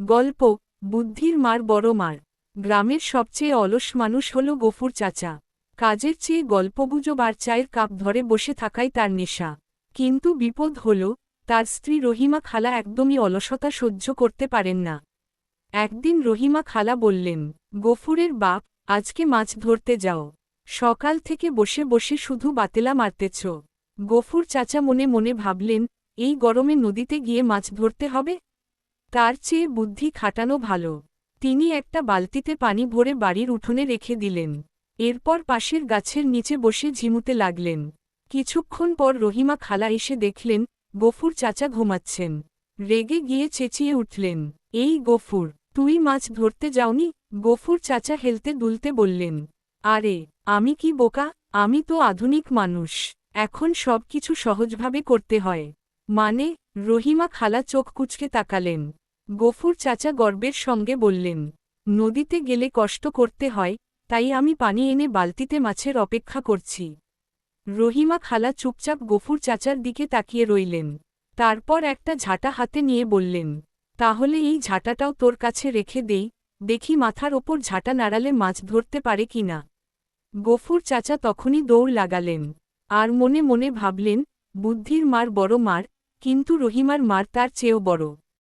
গল্প, বুদ্ধির মার বড় মার। গ্রামের সবচেয়ে অলস মানুষ হল গফুর চাচা। কাজের চেয়ে গল্পগুজব আর চায়ের কাপ ধরে বসে থাকাই তার নেশা। কিন্তু বিপদ হল, তার স্ত্রী রহিমা খালা একদমই অলসতা সহ্য করতে পারেন না। একদিন রহিমা খালা বললেন, গফুরের বাপ, আজকে মাছ ধরতে যাও। সকাল থেকে বসে বসে শুধু বাতেলা মারতেছ। গফুর চাচা মনে মনে ভাবলেন, এই গরমে নদীতে গিয়ে মাছ ধরতে হবে? তার চেয়ে বুদ্ধি খাটানো ভালো। তিনি একটা বালতিতে পানি ভরে বাড়ির উঠোনে রেখে দিলেন। এরপর পাশের গাছের নিচে বসে ঝিমুতে লাগলেন। কিছুক্ষণ পর রহিমা খালা এসে দেখলেন, গফুর চাচা ঘুমাচ্ছেন। রেগে গিয়ে চেঁচিয়ে উঠলেন, এই গফুর, তুই মাছ ধরতে যাওনি? গফুর চাচা হেলতে দুলতে বললেন, আরে, আমি কি বোকা? আমি তো আধুনিক মানুষ। এখন সব কিছু সহজভাবে করতে হয়। মানে রহিমা খালা চোখ কুচকে তাকালেন। গফুর চাচা গর্বের সঙ্গে বললেন, নদীতে গেলে কষ্ট করতে হয়, তাই আমি পানি এনে বালতিতে মাছের অপেক্ষা করছি। রহিমা খালা চুপচাপ গফুর চাচার দিকে তাকিয়ে রইলেন। তারপর একটা ঝাঁটা হাতে নিয়ে বললেন, তাহলে এই ঝাঁটাটাও তোর কাছে রেখে দেই, দেখি মাথার ওপর ঝাঁটা নাড়ালে মাছ ধরতে পারে কিনা গফুর চাচা তখনই দৌড় লাগালেন, আর মনে মনে ভাবলেন, বুদ্ধির মার বড় মার কিন্তু রহিমার মার তার চেয়েও বড়।